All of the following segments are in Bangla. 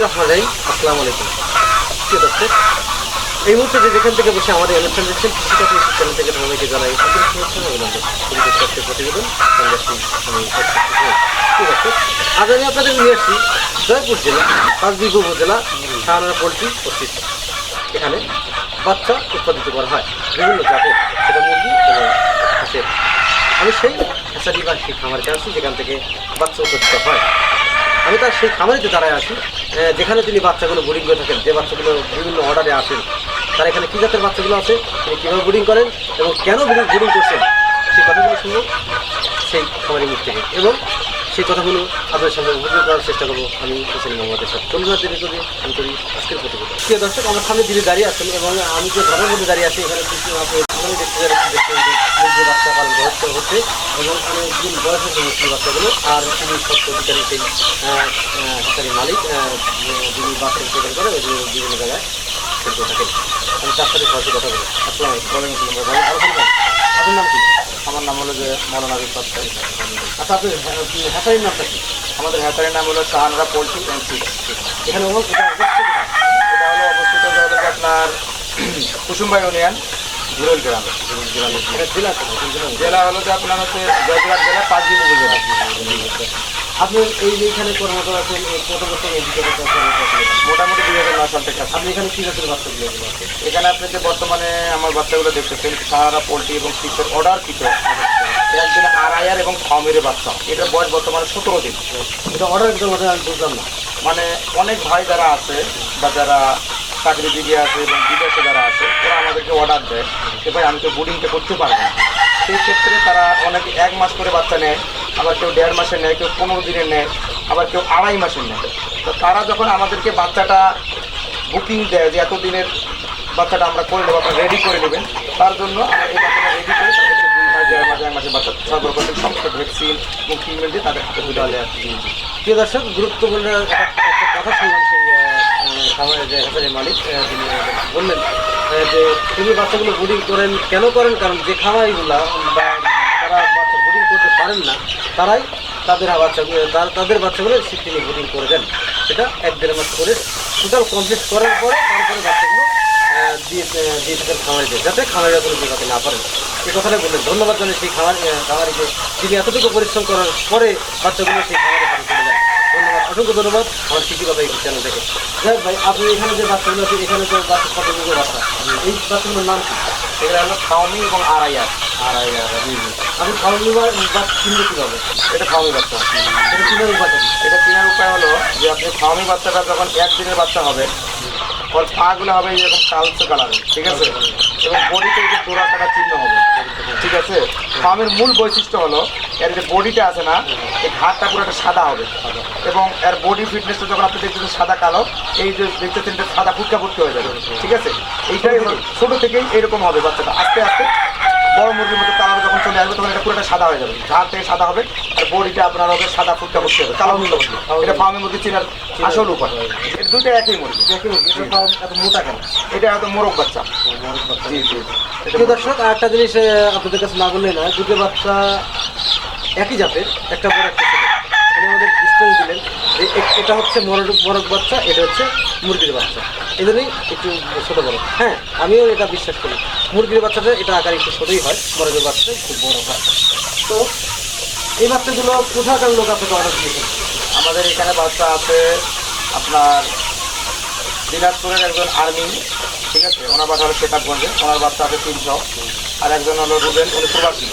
আসসালামু আলাইকুম। প্রিয় দর্শক, এই মুহূর্তে যেখান থেকে বসে আমাদের অনুষ্ঠান দেখছেন কৃষিকাজ ইউটিউব চ্যানেল থেকে সবাইকে জানাই আন্তরিক শুভেচ্ছা অচ্যুত ঘোষ। আজ আমি আপনাদের নিয়ে আসছি জয়পুর জেলা পাঁচবিঘ উপজেলা শাহানা পোলট্রি শিল্প এখানে বাচ্চা উৎপাদিত করা হয়, বিভিন্ন জাতের সেটা মুরগি এবং হাঁসের। আমি সেই হ্যাচারি বা সেই খামারে আছি যেখান থেকে বাচ্চা উৎপাদিত হয়। আমি তার সেই খামারিতে দাঁড়ায় আহ, যেখানে তিনি বাচ্চাগুলো বোর্ডিং করে থাকেন যে বাচ্চাগুলো বিভিন্ন অর্ডারে আসেন তার এখানে কী জাতের বাচ্চাগুলো আছে তিনি কীভাবে বোর্ডিং করেন এবং কেন বোর্ডিং করছেন সেই কথাগুলো শুনব সেই খামারি মুখ থেকে। এবং সেই কথাগুলো আপনাদের সঙ্গে উপযোগ করার চেষ্টা করব। আমি হোসেন মোহাম্মদের সাথে। চলুন দেরি করি আমি করি আজকের প্রতিবেদন। প্রিয় দর্শক আমার সামনে দিদি দাঁড়িয়ে আছেন এবং আমি যে ঘরের মধ্যে দাঁড়িয়ে আছি এখানে কিছু দেখতে যাচ্ছি দেখতে যে বাচ্চা পালন হচ্ছে হচ্ছে এবং অনেক দিন বয়স হয়েছে মুসলিম বাচ্চাগুলো আর তিনি সত্য অধিকারী সেই মালিক যিনি বাচ্চা সেখান করে বিভিন্ন জায়গায় খেলতে থাকেন। আমি তার সাথে সরাসরি কথা বলি আসসালাম আলাইকুম। আরও আপনার নাম কি? আমার নাম হলো যে মৌলানা আবিদ স্যার। আচ্ছা আপনি হ্যাচারির নামটা কি আমাদের হ্যাচারির নাম হলো শাহানরা পোলট্রি অ্যান্ড ফিড এখানে এটা অবস্থিত? এটা হলো অবস্থিত আপনার কুসুমবাই ইউনিয়ন জুরেল গ্রাম জেলা? জেলা? জেলা হলো যে আপনার হচ্ছে জয়পুরহাট জেলা পাঁচদিন উপজেলা আপনি এই যে এখানে কর্মরত আছেন কত বছর? মোটামুটি দুই হাজার নয় সাল থেকে আপনি এখানে কি জাতের বাচ্চাগুলো এখানে আপনি যে বর্তমানে আমার বাচ্চাগুলো দেখতেছেন সাহারা পোলট্রি এবং সিক্সের অর্ডার কিছু একদিনে আড়াইয়ার এবং ফার্মের বাচ্চা। এটার বয়স বর্তমানে সতেরো দিন। এটা অর্ডার মধ্যে আমি বুঝলাম না। মানে অনেক ভাই যারা আছে বা যারা চাকরিজীবী আছে এবং বিদেশে যারা আছে ওরা আমাদেরকে অর্ডার দেয় যে ভাই আমি তো বোর্ডিংটা করতে পারব না। সেই ক্ষেত্রে তারা অনেকে এক মাস করে বাচ্চা নেয়। আবার কেউ দেড় মাসে নেয়, কেউ পনেরো দিনের নেয়, আবার কেউ আড়াই মাসের নেয়। তো তারা যখন আমাদেরকে বাচ্চাটা বুকিং দেয় যে এত দিনের বাচ্চাটা আমরা করে নেব, আপনারা রেডি করে নেবেন, তার জন্য আমরা এই বাচ্চাটা রেডি করে তাদেরকে দুই মাস, দেড় মাস, এক মাসের বাচ্চা সরবরাহ করতে সমস্ত ভ্যাকসিন এবং ট্রিটমেন্ট দিয়ে তাদের হাতে তুলে দেওয়া প্রিয় দর্শক, গুরুত্বপূর্ণ একটা কথা শুনলাম সেই হাসানের মালিক বললেন যে তিনি বাচ্চাগুলো বোর্ডিং করেন, কেন করেন? কারণ যে খামারিগুলা বা তারা বাচ্চা বোর্ডিং করতে পারেন না তারাই তাদের বাচ্চাগুলো তাদের বাচ্চাগুলো সে তিনি বোর্ডিং করে দেন। সেটা এক দেড় মাস করে টোটাল কমপ্লিট করার পরে তারপরে বাচ্চাগুলো দিয়ে দিয়ে থাকেন খামারিদের যাতে খামারিরা কোনো বিপাকে না পারেন এই কথাটা বললেন। ধন্যবাদ জানাই সেই খামার খামারিকে। তিনি এতটুকু পরিশ্রম করার পরে বাচ্চাগুলো সেই খামারে হাতে তুলে দেন ধন্যবাদ অসংখ্য ধন্যবাদ। আমার কৃষি কথা এই চ্যানেল থেকে যাই ভাই আপনি এখানে যে বাচ্চাগুলো আছে এখানে তো বাচ্চা কতগুলো বাচ্চা এই বাচ্চাগুলোর নাম কি? এগুলো হলো খাওয়ামি এবং আড়াইয়ার আড়াই আপনি খাওয়ানি বাচ্চা কিনবে কীভাবে? এটা খাওয়ামি বাচ্চা এটা কীভাবে বাচ্চা এটা কেনার উপায় হলো যে আপনি খাওয়ামি বাচ্চাটা যখন একদিনের বাচ্চা হবে, ওর পাগুলো হবে এরকম কালচে কালারের, ঠিক আছে? এবং বডিতে যে ডোরা কাটা চিহ্ন হবে, ঠিক আছে? ফার্মের মূল বৈশিষ্ট্য হলো, এর যে বডিটা আছে না এই ঘাটটা পুরো একটা সাদা হবে। এবং এর বডি ফিটনেসটা যখন আপনি দেখতেছেন সাদা কালো, এই যে দেখতেছেন এটা সাদা ফুটকা ফুটকে হয়ে যাবে, ঠিক আছে? এইটাই ছোটো থেকেই এরকম হবে বাচ্চাটা, আস্তে আস্তে। বড় মুরগির মধ্যে কালার যখন চলে আসবে তখন এটা পুরোটা সাদা হয়ে যাবে। ঘাট থেকে সাদা হবে আর বডিটা আপনার হবে সাদা ফুটকা ফুটকে হবে। কালো মুরগি হবে। এটা ফার্মের মধ্যে চেনার আসল উপায়। এটা দুইটা একই মুরগি। এটা তাও এত মোটা কেন? এটা হয়তো মোরগ বাচ্চা। জি জি। দর্শক আর একটা জিনিস আপনাদের কাছে না বললে না দুটো বাচ্চা একই জাতের একটা বড় একটা আমাদের ডিস্টেন্স দিলেন। এটা হচ্ছে মরগ মরগ বাচ্চা এটা হচ্ছে মুরগির বাচ্চা। জন্যই একটু ছোটো বড়। হ্যাঁ আমিও এটা বিশ্বাস করি। মুরগির বাচ্চাটা এটা আকার একটু ছোটোই হয় মরগের বাচ্চাটা খুব বড় হয়। তো এই বাচ্চাগুলো কোথাকার লোক আপনাকে অর্ডার দিয়েছেন? আমাদের এখানে বাচ্চা আছে আপনার দিনাজপুরের একজন আর্মি ঠিক আছে? ওনার বাচ্চা হলো শেখাবগঞ্জে ওনার বাচ্চা আছে তিনশো। আর একজন হলো রুবেন উনি প্রবাসী।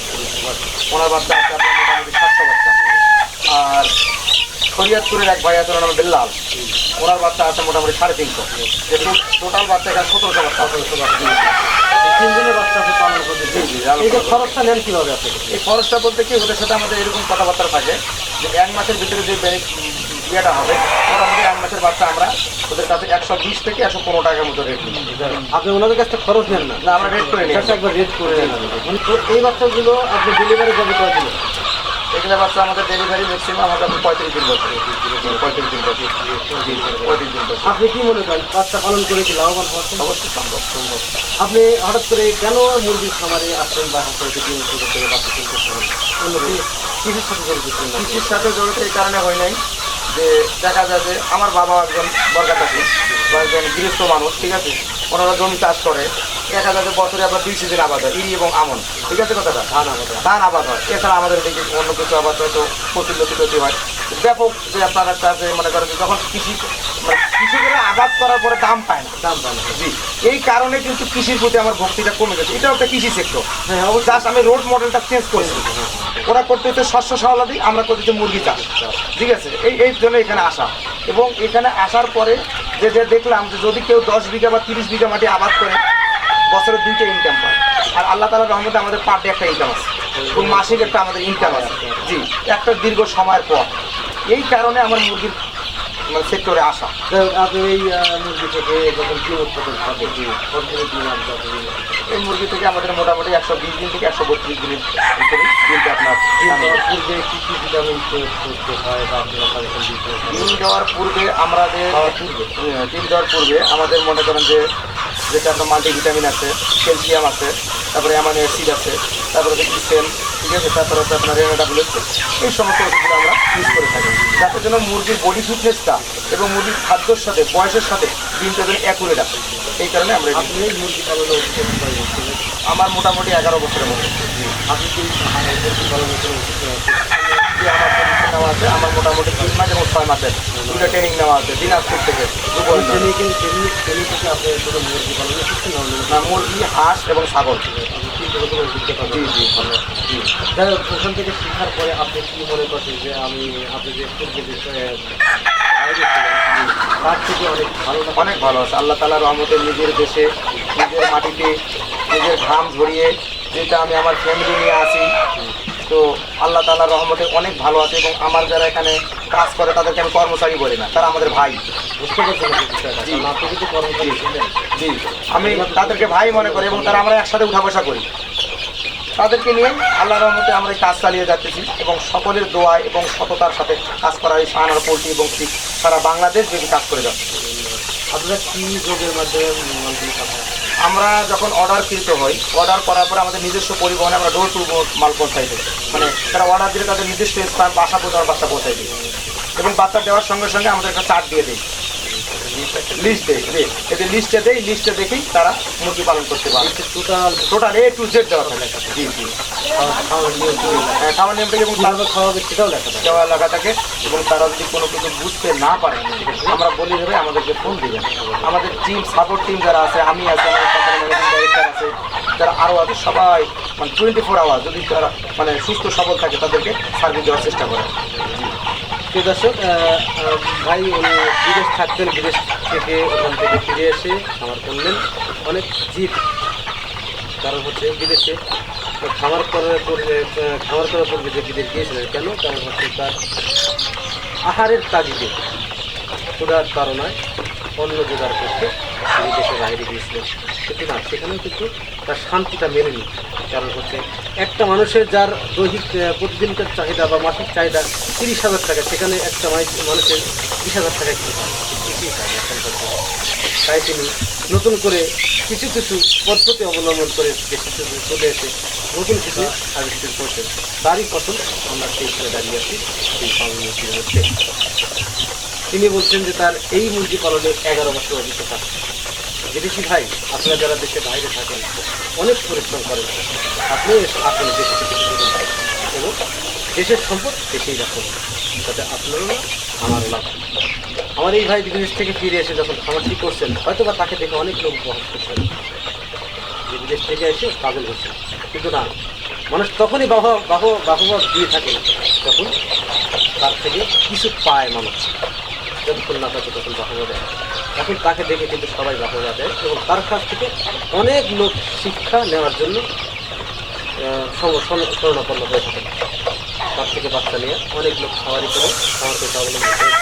ওনার বাচ্চা আছে আপনার মোটামুটি সাতশো বাচ্চা। আর শরিয়াতপুরের এক ভাই আছে নাম বেল্লাল। ওনার বাচ্চা আছে মোটামুটি সাড়ে তিনশো। টোটাল বাচ্চা এখানে সতেরোশো বাচ্চা সতেরোশো বাচ্চা তিনজনের বাচ্চা পালন করতে এই যে খরচটা নেন কীভাবে আপনি? এই খরচটা বলতে কি ওদের সাথে আমাদের এরকম কথাবার্তা থাকে যে এক মাসের ভিতরে যে ইয়েটা হবে মোটামুটি এক মাসের বাচ্চা আমরা ওদের কাছে একশো বিশ থেকে একশো পনেরো টাকার মতো রেট আপনি ওনাদের কাছ খরচ নেন না? না আমরা রেট করে নিই। একবার রেড করে নেন। মানে এই বাচ্চাগুলো আপনি ডেলিভারি কবে করে দিলেন এগুলো বাচ্চা আমাদের ডেলিভারি ম্যাক্সিমাম আমাদের পঁয়ত্রিশ দিন বছর পঁয়ত্রিশ দিন বছর পঁয়ত্রিশ দিন বছর আপনি কি মনে করেন বাচ্চা পালন করে কি লাভবান হচ্ছেন অবশ্যই সম্ভব সম্ভব। আপনি হঠাৎ করে কেন মুরগির খামারে আসছেন বা শুরু করে বাচ্চা কিনতে অন্য কি সাথে জড়িত কৃষির সাথে জড়িত এই কারণে হয় নাই যে দেখা যায় যে আমার বাবা একজন বর্গা চাষি বা একজন গৃহস্থ মানুষ ঠিক আছে? ওনারা জমি চাষ করে। দেখা যায় যে বছরে আবার দুই সিজন আবাদ হয় ইরি এবং আমন। ঠিক আছে কথাটা? ধান আমাদের ধান আবাদ হয়। এছাড়া আমাদের দিকে অন্য কিছু আবাদ হয়তো প্রচুর লতি হয়। ব্যাপক যে আপনার একটা যে মনে করেন যখন কৃষি মানে কৃষকেরা আবাদ করার পরে দাম পায় না। দাম পায় না। জি। এই কারণে কিন্তু কৃষির প্রতি আমার ভক্তিটা কমে গেছে। এটাও একটা কৃষি সেক্টর হ্যাঁ জাস্ট আমি রোড মডেলটা চেঞ্জ করেছি। ওরা করতে হচ্ছে শস্য সাওলাদি আমরা করতেছি মুরগি চাষ। ঠিক আছে? এই এই জন্য এখানে আসা। এবং এখানে আসার পরে যে যে দেখলাম যে যদি কেউ দশ বিঘা বা তিরিশ বিঘা মাটি আবাদ করে বছরে দুইটা ইনকাম পায়। আর আল্লাহ তালার রহমতে আমাদের পার ডে একটা ইনকাম আছে। এবং মাসিক একটা আমাদের ইনকাম আছে। জি একটা দীর্ঘ সময়ের পর। এই কারণে আমার মুরগির সেক্টরে আসা। যাই আপনি এই মুরগি থেকে যখন উৎপাদন হবে? এই মুরগি থেকে আমাদের মোটামুটি একশো বিশ দিন থেকে একশো বত্রিশ দিনের দিনটা আপনার পূর্বে কি কি ভিটামিন করতে হয় বা ডিম দেওয়ার পূর্বে আমরা যে পূর্বে? হ্যাঁ, ডিম দেওয়ার পূর্বে আমাদের মনে করেন যে যেটা আপনার মাল্টিভিটামিন আছে ক্যালসিয়াম আছে তারপরে অ্যামাইনো অ্যাসিড আছে তারপরে হচ্ছে ইসেন ঠিক আছে? তারপরে হচ্ছে আপনার রেনাডাবলেট এই সমস্ত ওষুধগুলো আমরা ইউজ করে থাকি। যাতে জন্য মুরগির বডি ফিটনেসটা এবং মুরগির খাদ্যর সাথে বয়সের সাথে ডিমটা যেন অ্যাকুরেট আসে। এই কারণে আমরা মুরগি পালনে অভিজ্ঞতা কয় আমার মোটামুটি এগারো বছরের মতো। আপনি কি আমার নেওয়া আছে? আমার মোটামুটি তিন মাস এবং ছয় মাসের দুটো ট্রেনিং নেওয়া আছে দিনাজপুর থেকে না? মুরগি হাঁস এবং ছাগল। জি জি ভালো জি। যাই হোক ওখান থেকে শেখার পরে আপনি কি মনে করছেন যে আমি আপনি যে তার থেকে অনেক ভালো অনেক ভালো আছে। আল্লাহ তালা রহমতে নিজের দেশে নিজের মাটিতে নিজের ঘাম ঝরিয়ে যেটা আমি আমার ফ্যামিলি নিয়ে আসি তো আল্লাহ তালার রহমতে অনেক ভালো আছে এবং আমার যারা এখানে কাজ করে তাদেরকে আমি কর্মচারী বলি না তারা আমাদের ভাই। জি। আমি তাদেরকে ভাই মনে করি এবং তারা আমরা একসাথে উঠা বসা করি। তাদেরকে নিয়ে আল্লাহ রহমতে আমরা এই কাজ চালিয়ে যাচ্তেছি এবং সকলের দোয়া এবং সততার সাথে কাজ করা এই সাহানার পোলট্রি এবং সারা বাংলাদেশ যদি কাজ করে যাচ্ছে। আপনারা কি যোগের মাধ্যমে আমরা যখন অর্ডার কৃত হই অর্ডার করার পরে আমাদের নিজস্ব পরিবহনে আমরা ডোর টু ডোর মাল পৌঁছাই দিই। মানে তারা অর্ডার দিলে তাদের নির্দিষ্ট স্থান, বাসা পর্যন্ত বাচ্চা পৌঁছাই দিই। এবং বাচ্চা দেওয়ার সঙ্গে সঙ্গে আমাদের একটা চার্ট দিয়ে দিই। লিস্ট দেয় এদের লিস্টে দেই লিস্টে দেখেই তারা মুরগি পালন করতে পারে। Total total A to Z দেওয়া থাকে। জি জি। খাওয়ার নিয়ম করে দেয়। হ্যাঁ, এবং তার খাওয়াবে সেটাও দেখা যায় দেওয়া লেখা থাকে এবং তারা যদি কোনো কিছু বুঝতে না পারে আমরা বলি দেবে আমাদেরকে ফোন দিবেন আমাদের টিম সাপোর্ট টিম যারা আছে আমি আছি আমাদের আছে যারা আরও আছে সবাই মানে টোয়েন্টি ফোর আওয়ার যদি তারা মানে সুস্থ সবল থাকে তাদেরকে সার্ভিস দেওয়ার চেষ্টা করে। প্রিয় দর্শক ভাই, উনি বিদেশ থাকতেন বিদেশ থেকে ওখান থেকে ফিরে এসে খামার করলেন। অনেক জিত কারণ হচ্ছে বিদেশে। খামার করার পূর্বে খামার করার পূর্বে যে বিদেশ গিয়েছিলেন কেন? কারণ হচ্ছে তার আহারের তাগিদে ক্ষুধার তাড়নায় অন্য জোগাড় করতে দেশের বাইরে গিয়েছিলেন। কিন্তু না সেখানেও কিন্তু তার শান্তিটা মেলেনি কারণ হচ্ছে একটা মানুষের যার দৈহিক প্রতিদিনকার চাহিদা বা মাসিক চাহিদা তিরিশ হাজার টাকা, সেখানে একটা মানুষের বিশ হাজার টাকা কি কিছুই না এখনকার দিনে। তাই তিনি নতুন করে কিছু কিছু পদ্ধতি অবলম্বন করে দেশে চলে- এসে নতুন কিছু আবিষ্কার করছেন। তারই ফসল আমরা সেই হিসেবে দাঁড়িয়ে আছি, সেই কর্মসূচি হচ্ছে তিনি বলছেন যে তার এই মুরগি পালনের এগারো বছর অভিজ্ঞতা বিদেশি ভাই, আপনারা যারা দেশের বাইরে থাকেন, অনেক পরিশ্রম করেন। আপনি আসলে দেশে এবং দেশের সম্পদ দেশেই রাখুন। যাতে আপনারও আমার লাভ আমার এই ভাই বিদেশ থেকে ফিরে এসে যখন খামারটি করছেন হয়তো বা তাকে দেখে অনেক লোক উপহাস করছেন। যে বিদেশ থেকে এসে কাজল হচ্ছে। কিন্তু না, মানুষ তখনই বাহ বাহ, বাহবা দিয়ে থাকে তখন তার থেকে কিছু পায় মানুষ। যতক্ষণ না থাকে তখন বাহবা দেয়। এখন তাকে দেখে কিন্তু সবাই বাহবা দেয় এবং তার কাছ থেকে অনেক লোক শিক্ষা নেওয়ার জন্য আহ, সম- সম- শরণাপন্ন হয়ে থাকে। তার থেকে বাচ্চা নিয়ে অনেক লোক খাওয়ারি করে খাওয়ার পেশা অবলম্বন করে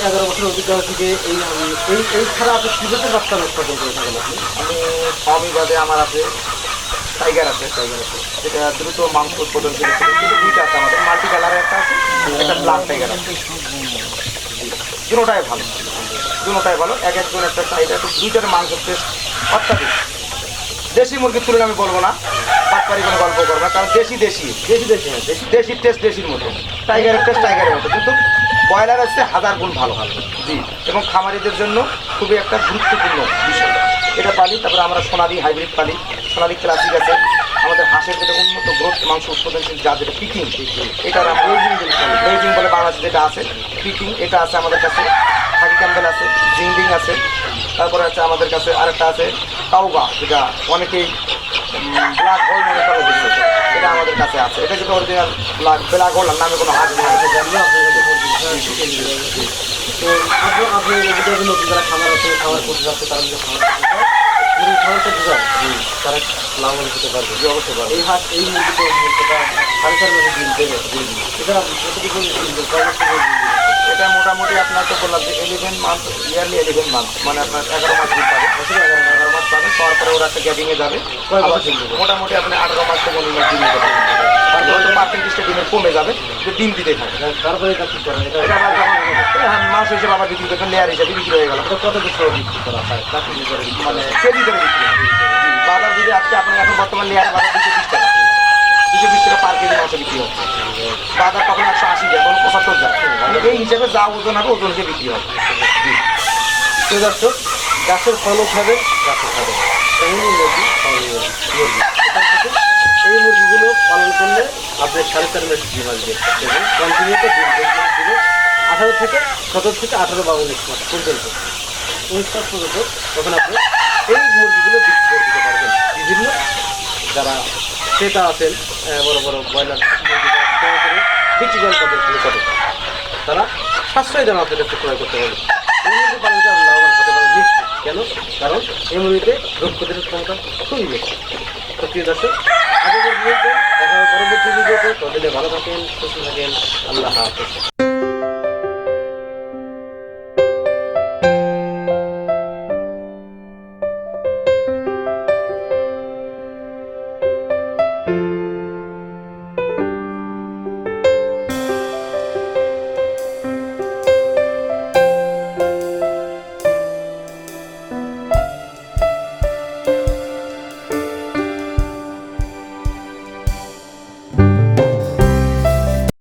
এগারো বছর অভিজ্ঞতা থেকে এই এই এই ছাড়া আপনি কীভাবে বাচ্চা উৎপাদন করে থাকেন আপনি আমি বাদে আমার আছে টাইগার আছে টাইগার আছে। যেটা দ্রুত মাংস উৎপাদন করে আছে আমাদের মাল্টি কালারের একটা আছে একটা ব্ল্যাক টাইগার আছে ভালো। দুটোটাই ভালো। এক একজন একটা চাহিদা দুইটার মাংস টেস্ট অত্যাধিক। দেশি মুরগির তুলনা আমি বলব না। বাটপারি কোনো গল্প করব না। কারণ দেশি দেশি। দেশি দেশি দেশি টেস্ট দেশির মতো। টাইগারের টেস্ট টাইগারের মতো। কিন্তু ব্রয়লার হচ্ছে হাজার গুণ ভালো ভালো। জি। এবং খামারিদের জন্য খুবই একটা গুরুত্বপূর্ণ বিষয়। এটা পালি, তারপরে আমরা সোনালি হাইব্রিড পালি। সোনালি ক্লাসিক আছে। আমাদের হাঁসের যেটা উন্নত গ্রোথ, মাংস উৎপাদনশীল যা যেটা পিকিং এটার আমরা রেজিং বলে বাংলাদেশে যেটা আছে, পিকিং, এটা আছে আমাদের কাছে হাকি ক্যাম্বেল আছে, জিংডিং আছে, তারপরে আছে আমাদের কাছে আরেকটা আছে কাউগা যেটা অনেকেই ব্ল্যাক হোল মনে করে এটা আমাদের কাছে আছে। এটা কিন্তু অরিজিনাল ব্ল্যাক ব্ল্যাক হোল নামে কোনো হাঁস নেই। তো আপনি যারা খামার আছে, খামার করতে যাচ্ছে, তারা যদি চায় তারা লাভবান হতে পারবে। অবশ্যই পারবে। এই হাট এই মুরগিতে মুরগিটা সাড়ে চার মাসে ডিম দেবে। এটা ডিম ডিম দেবে এটা মোটামুটি আপনার তো বললাম যে eleven month yearly eleven month মানে আপনার এগারো মাস দিন পাবে। বছরে এগারো এগারো মাস পাবে পাওয়ার পরে ওরা একটা গ্যাপিংয়ে যাবে। মোটামুটি আপনি আঠারো মাস থেকে উনিশ মাস ডিম দিতে তারপরে তো পার্সেন্টেজটা ডিমের কমে যাবে যে ডিম দিতে থাকে। তারপরে এটা কি করেন এটা এটা আবার যখন হ্যাঁ, মাস হিসেবে আবার বিক্রি করবেন লেয়ার হিসেবে বিক্রি হয়ে গেল। কত কিছু বিক্রি করা হয়? তাকে কি করে বিক্রি মানে কেজি করে বিক্রি হয়। বাজার যদি আজকে আপনার এখন বর্তমান লেয়ার বাজার দুশো বিশ টাকা। দুশো বিশ টাকা পার কেজি মাংস বিক্রি হচ্ছে বাজার তখন একশো আশি যায় তখন পঁচাত্তর যায় এই হিসেবে যা ওজন হবে, ওজন হিসেবে বিক্রি হবে। তো দর্শক গাছের ফলও খাবেন গাছের খাবেন তেমনি মুরগি, এই মুরগিগুলো পালন করলে আপনি সাড়ে চার মাস ডিম আসবে এবং কন্টিনিউতে ডিম দিলে আঠারো থেকে সতেরো থেকে আঠারো বা উনিশ মাস পর্যন্ত। উনিশ মাস পর্যন্ত তখন আপনি এই মুরগিগুলো বিক্রি করে দিতে পারবেন বিভিন্ন যারা ক্রেতা আছেন বড় বড় ব্রয়লার বিক্রি করেন তাদের নিকটে তারা সাশ্রয় দাম আপনার কাছে ক্রয় করতে পারবে নিশ্চিত কেন? কারণ এই মুরগিতে রোগ প্রতিরোধ ক্ষমতা খুবই বেশি। তো প্রিয় দর্শক আগে ভিডিওতে দেখা পরবর্তী ভিডিওতে ততদিনে ভালো থাকেন, সুস্থ থাকেন, আল্লাহ হাফেজ।